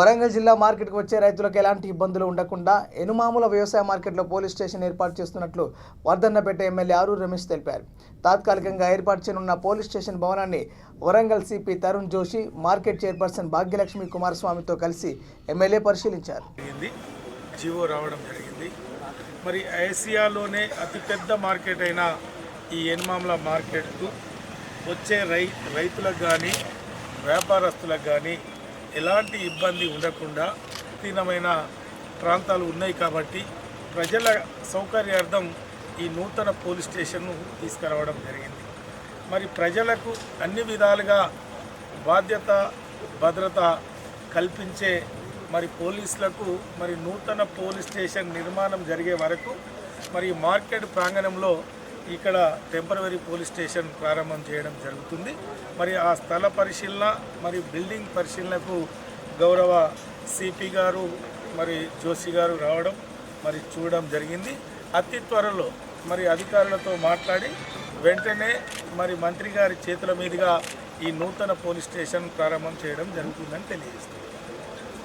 వరంగల్ జిల్లా మార్కెట్కు వచ్చే రైతులకు ఎలాంటి ఇబ్బందులు ఉండకుండా ఎనుమాముల వ్యవసాయ మార్కెట్లో పోలీస్ స్టేషన్ ఏర్పాటు చేస్తున్నట్లు వర్ధన్నపేట ఎమ్మెల్యే ఆరు రమేష్ తెలిపారు. తాత్కాలికంగా ఏర్పాటు చేయనున్న పోలీస్ స్టేషన్ భవనాన్ని Warangal CP Tarun Joshi market chairperson Bhagyalakshmi కుమారస్వామితో కలిసి ఎమ్మెల్యే పరిశీలించారు. జరిగింది. జివో రావడం జరిగింది. మరి ఏసియాలోనే అతిపెద్ద మార్కెట్ అయిన ఈ ఎనుమాముల మార్కెట్కు వచ్చే రై రైతులకు కానీ వ్యాపారస్తులకు కానీ ఎలాంటి ఇబ్బంది ఉండకుండా విస్తీర్ణమైన ప్రాంతాలు ఉన్నాయి కాబట్టి ప్రజల సౌకర్యార్థం ఈ నూతన పోలీస్ స్టేషన్ను తీసుకురావడం జరిగింది. మరి ప్రజలకు అన్ని విధాలుగా బాధ్యత భద్రత కల్పించే మరి పోలీసులకు మరి నూతన పోలీస్ స్టేషన్ నిర్మాణం జరిగే వరకు మరి మార్కెట్ ప్రాంగణంలో ఇక్కడ టెంపరవరీ పోలీస్ స్టేషన్ ప్రారంభం చేయడం జరుగుతుంది. మరి ఆ స్థల పరిశీలన మరి బిల్డింగ్ పరిశీలనకు గౌరవ సిపి గారు మరి జోషి గారు రావడం మరి చూడడం జరిగింది. అతి త్వరలో మరి అధికారులతో మాట్లాడి వెంటనే మరి మంత్రి గారి చేతుల మీదుగా ఈ నూతన పోలీస్ స్టేషన్ ప్రారంభం చేయడం జరుగుతుందని తెలియజేస్తుంది